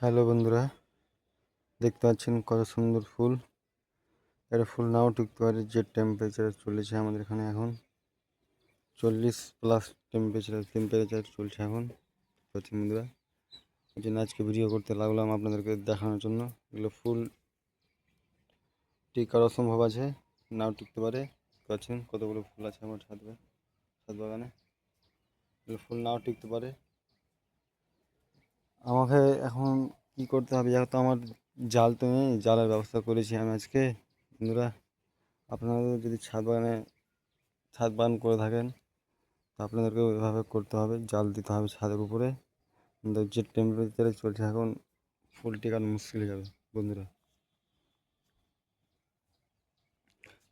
Hello বন্ধুরা, দেখতে পাচ্ছেন কত সুন্দর ফুল। এটা ফুল নাও টিকতে পারে, যে টেম্পারেচার চলেছে আমাদের এখানে এখন চল্লিশ প্লাস টেম্পারেচার টেম্পারেচার চলছে এখন। পাচ্ছেন বন্ধুরা, এই জন্য আজকে ভিডিও করতে লাগলাম আপনাদেরকে দেখানোর জন্য। এগুলো ফুল টিকার অসম্ভব আছে, নাও টিকতে পারে। পাচ্ছেন কতগুলো ফুল আছে আমার ছাদ ছাদ বাগানে। এগুলো ফুল নাও টিকতে পারে। আমাকে এখন কি করতে হবে? যেহেতু আমার জাল তো নেই, জালের ব্যবস্থা করেছি আমি আজকে। বন্ধুরা, আপনাদের যদি ছাদ বাগানে, ছাদ বাগান করে থাকেন, তো আপনাদেরকে ওইভাবে করতে হবে। জাল দিতে হবে ছাদের উপরে। যে টেম্পারেচারে চলছে এখন, ফুল টেকানো মুশকিল হয়ে যাবে, বন্ধুরা।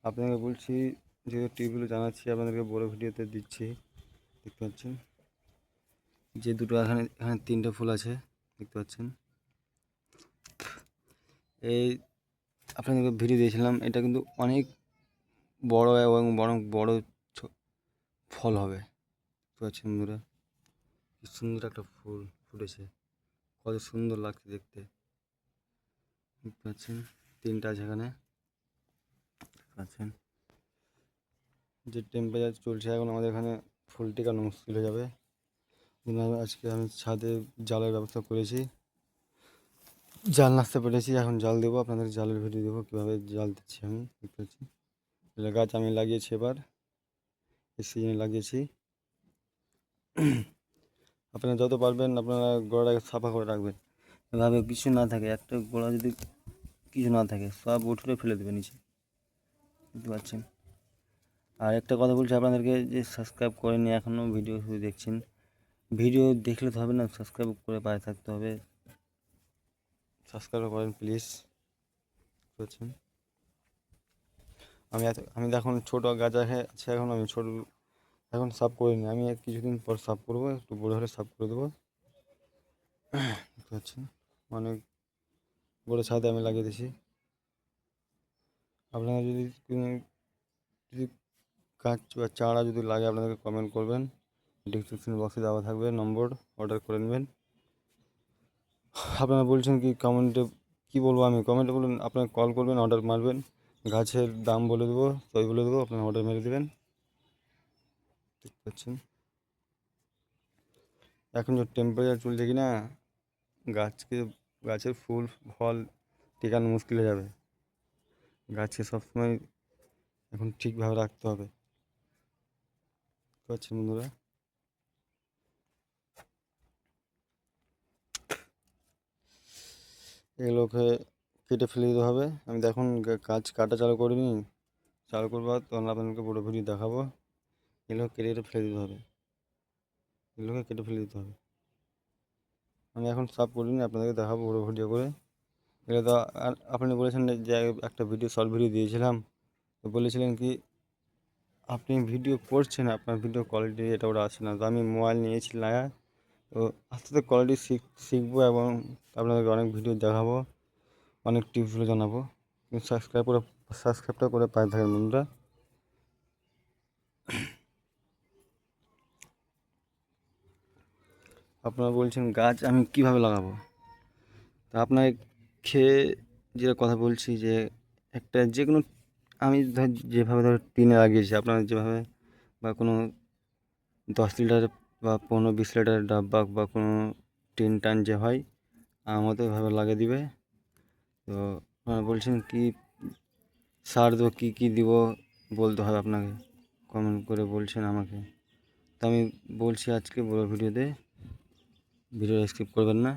আপনাকে বলছি, যেহেতু টিভিগুলো জানাচ্ছি, আপনাদেরকে বড় ভিডিওতে দিচ্ছি। দেখতে পাচ্ছেন? যে দুটো এখানে এখানে তিনটে ফুল আছে, দেখতে পাচ্ছেন। এই আপনাদেরকে ভিডিও দিয়েছিলাম, এটা কিন্তু অনেক বড় এবং বড় বড় ফল হবে। দেখতে পাচ্ছেন বন্ধুরা সুন্দর একটা ফুল ফুটেছে, কত সুন্দর লাগছে দেখতে। দেখতে পাচ্ছেন, তিনটা আছে এখানে। পাচ্ছেন, যে টেম্পারেচার চলছে এখন আমাদের এখানে ফুল টেকানো মুশকিল হয়ে যাবে। আজকে আমি ছাদে জালের ব্যবস্থা করেছি। জাল নাচতে পেরেছি, এখন জাল দেবো, আপনাদের জালের ভিডিও দেবো, কীভাবে জাল দিচ্ছি আমি, দেখতে পাচ্ছি। গাছ আমি লাগিয়েছি এবার সিজনে লাগিয়েছি। আপনারা যত পারবেন, আপনারা গোড়াটাকে সাফা করে রাখবেন। এভাবে কিছু না থাকে, একটা গোড়া যদি কিছু না থাকে, সব উঠলে ফেলে দেবে নিচে। বুঝতে পারছেন? আর একটা কথা বলছি আপনাদেরকে, যে সাবস্ক্রাইব করেনি এখনও ভিডিও শুধু দেখছেন। ভিডিও দেখলে তো হবে না সাবস্ক্রাইব করে পায়ে থাকতে হবে। সাবস্ক্রাইব করেন প্লিজ বুঝছেন? আমি এত, আমি এখন ছোটো গাছ আছে, এখন আমি ছোটো, এখন সাফ করিনি আমি কিছুদিন পর সাফ করব, একটু বড়ো হলে সাফ করে দেবো। পাচ্ছেন অনেক বড়ো ছাদে আমি লাগিয়ে দিছি আপনারা যদি যদি গাছ বা চারা যদি লাগে, আপনাদেরকে কমেন্ট করবেন। ডিসক্রিপশন বক্সে দেওয়া থাকবে নম্বর অর্ডার করে নেবেন। আপনারা বলছেন কি কমেন্টে কী বলব আমি? কমেন্টে বলুন আপনারা কল করবেন অর্ডার মারবেন। গাছের দাম বলে দেবো সবই বলে দেবো, আপনারা অর্ডার মেরে দেবেন। দেখতে পাচ্ছেন? এখন যে টেম্পারেচার চলছে কি না গাছকে, গাছের ফুল, ফল টেকানো মুশকিল হয়ে যাবে। গাছকে সবসময় এখন ঠিকভাবে রাখতে হবে। বন্ধুরা? এগুলোকে কেটে ফেলে দিতে হবে। আমি দেখুন গাছ কাটা চালু করিনি। চালু করব, তখন আপনাদেরকে বড় ভিডিও দেখাবো। এগুলো কেটে কেটে ফেলে দিতে হবে। এগুলোকে কেটে ফেলে দিতে হবে। আমি এখন সাফ করিনি, আপনাদেরকে দেখাবো বড় ভিডিও করে। এগুলো তো আপনি বলেছেন যে একটা ভিডিও শর্ট ভিডিও দিয়েছিলাম। তো বলেছিলেন কি, আপনি ভিডিও করছেন, আপনার ভিডিও কোয়ালিটি এটা ওটা আসে না। তো আমি মোবাইল নিয়েছি লাগা তো আস্তে আস্তে কোয়ালিটি শিখ, শিখব এবং আপনাদেরকে অনেক ভিডিও দেখাবো, অনেক টিপসগুলো জানাব। কিন্তু সাবস্ক্রাইব করে সাবস্ক্রাইবটা করে পাই থাকেন বন্ধুরা। আপনারা বলছেন গাছ আমি কীভাবে লাগাবো? তা আপনার খেয়ে যে কথা বলছি যে একটা যে কোনো আমি ধর যেভাবে ধর টিনে লাগিয়েছি আপনারা যেভাবে বা কোনো দশ লিটার বা পনেরো বিশ লিটারের ডাব্বা বা কোনো টিন টান যে হয়, আমার মতো এভাবে লাগিয়ে দিবে। তো আপনারা বলছেন কি সার দেবো, কী কী দিব বলতে হবে আপনাকে? কমেন্ট করে বলছেন আমাকে। তো আমি বলছি আজকে বড় ভিডিওতে ভিডিও স্কিপ করবেন না।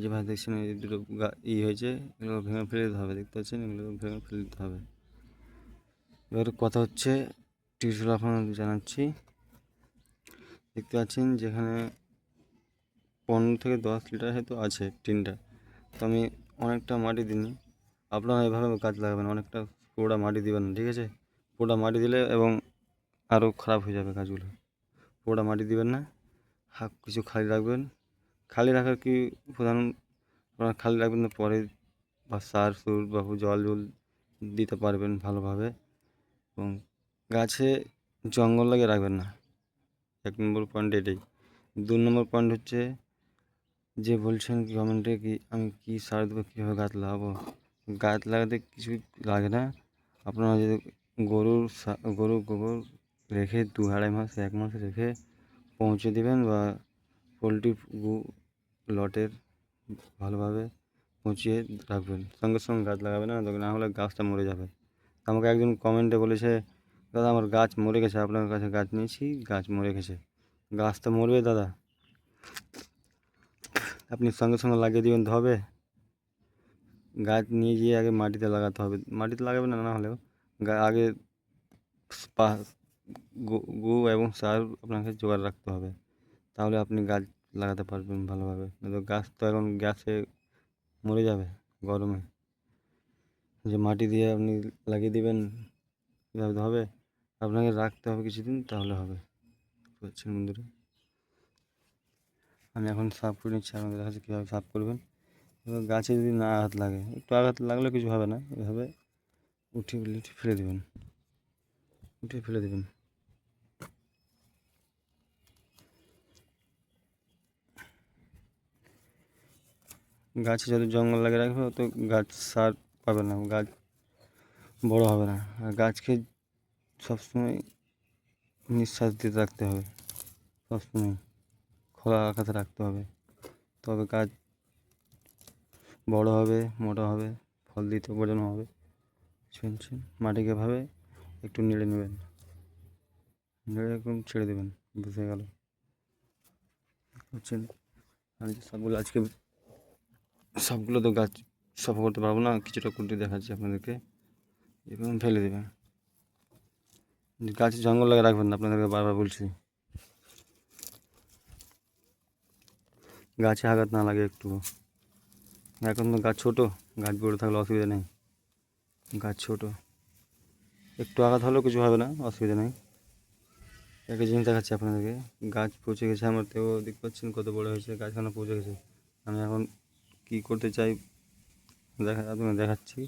যেভাবে দেখছেন, এই দুটো ই হয়েছে, এগুলো ভেঙে ফেলে দিতে হবে, দেখতে পাচ্ছেন? এগুলো ভেঙে ফেলে দিতে হবে। এবার কথা হচ্ছে টিউশন আপনাদের জানাচ্ছি। দেখতে পাচ্ছেন যেখানে পনেরো থেকে দশ লিটার হয়তো আছে টিনটা। তো আমি অনেকটা মাটি দিইনি। আপনারা এভাবে গাছ লাগাবেন, অনেকটা পুরোটা মাটি দিবেন না, ঠিক আছে? পুরোটা মাটি দিলে এবং আরও খারাপ হয়ে যাবে গাছগুলো পুরোটা মাটি দিবেন না, হাফ কিছু খালি রাখবেন। খালি রাখার কি প্রধান? আপনারা খালি রাখবেন না পরে বা সার সুর বা জল জল দিতে পারবেন ভালোভাবে। এবং গাছে জঙ্গল লাগিয়ে রাখবেন না। এক নম্বর পয়েন্ট এটাই। দু নম্বর পয়েন্ট হচ্ছে যে বলছেন কমেন্টে কি আমি কি সার দেবো, কীভাবে গাছ লাগাবো? গাছ লাগাতে কিছু লাগে না। আপনারা যদি গরুর গরুর গোবর রেখে দু আড়াই মাস, এক মাস রেখে পৌঁছে দিবেন বা পোলট্রি লটের ভালোভাবে পচিয়ে রাখবেন। সঙ্গে সঙ্গে গাছ লাগাবেন না হলে গাছটা মরে যাবে। আমাকে একজন কমেন্টে বলেছে দাদা, আমার গাছ মরে গেছে, আপনার কাছে গাছ নিয়েছি, গাছ মরে গেছে। গাছ তো মরবে, দাদা। আপনি সঙ্গে সঙ্গে লাগিয়ে দিবেন তো হবে গাছ নিয়ে গিয়ে আগে মাটিতে লাগাতে হবে। মাটিতে লাগাবেন না না হলেও গা- আগে পা- গু- গু এবং সার আপনাকে জোগাড় রাখতে হবে। তাহলে আপনি গাছ লাগাতে পারবেন ভালোভাবে। নয়তো গাছ তো এখন গ্যাসে মরে যাবে গরমে। যে মাটি দিয়ে আপনি লাগিয়ে দিবেন কীভাবে তো হবে আপনাকে রাখতে হবে কিছুদিন, তাহলে হবে। বুঝছেন বন্ধুরা? আমি এখন সাফ করে নিচ্ছি, আপনাদের কাছে কীভাবে সাফ করবেন। এবার গাছে যদি না আঘাত লাগে, একটু আঘাত লাগলে কিছু হবে না, এভাবে উঠিয়ে উঠিয়ে ফেলে দেবেন। উঠিয়ে ফেলে দেবেন। গাছে যত জঙ্গল লাগে রাখবে অত গাছ সার পাবে না, গাছ বড় হবে না। আর গাছকে সবসময় নিঃশ্বাস দিতে রাখতে হবে। সবসময় খোলা আকাশে রাখতে হবে। তবে গাছ বড় হবে, মোটা হবে, ফল দিতে ওজন হবে। শুনছেন মাটিকে ভাবে একটু নেড়ে নেবেন। নেড়ে একদম ছেড়ে দেবেন, বুঝে গেল? বুঝছেন যে সবগুলো আজকে সবগুলো তো গাছ সফা করতে পারব না, কিছুটা কুটি দেখাচ্ছি আপনাদেরকে। এরকম ফেলে দেবেন। গাছে জঙ্গল লাগে রাখবেন না, আপনাদেরকে বারবার বলছি। গাছে আঘাত না লাগে একটু। এখন তো গাছ ছোটো, গাছ বড় থাকলে অসুবিধা নেই। গাছ ছোটো। একটু আঘাত হলেও কিছু হবে না, অসুবিধা নেই। একটা জিনিস দেখাচ্ছি আপনাদেরকে। গাছ পচে গেছে আমার, তো দেখতে পাচ্ছেন কত বড় হয়েছে গাছখানা পচে গেছে। আমি এখন কী করতে চাই দেখা আপনাকে দেখাচ্ছি।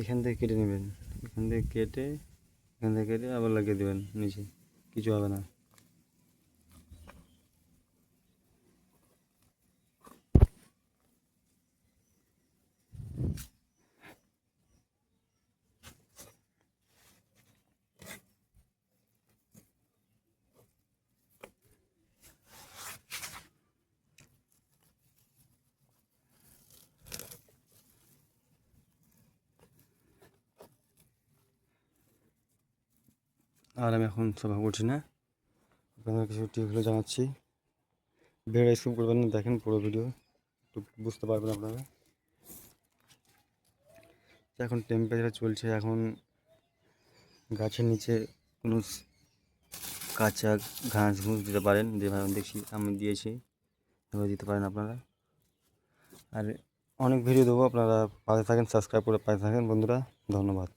এখান থেকে কেটে নেবেন। এখান থেকে কেটে এখান থেকে কেটে আবার লাগিয়ে দেবেন নিচে। কিছু হবে না। আর আমি এখন সভা করছি না। আপনাদের কিছু টিপগুলো জানাচ্ছি। ভিডিও স্কিপ করবেন না দেখেন পুরো ভিডিও একটু বুঝতে পারবেন আপনারা। এখন টেম্পারেচার চলছে, এখন গাছের নিচে কোনো কাঁচা ঘাস ঘুষ দিতে পারেন। যেভাবে দেখছি, আমি দিয়েছি, এভাবে দিতে পারেন আপনারা। আর অনেক ভিডিও দেবো, আপনারা পাশে থাকেন সাবস্ক্রাইব করে পাশে থাকেন। বন্ধুরা, ধন্যবাদ।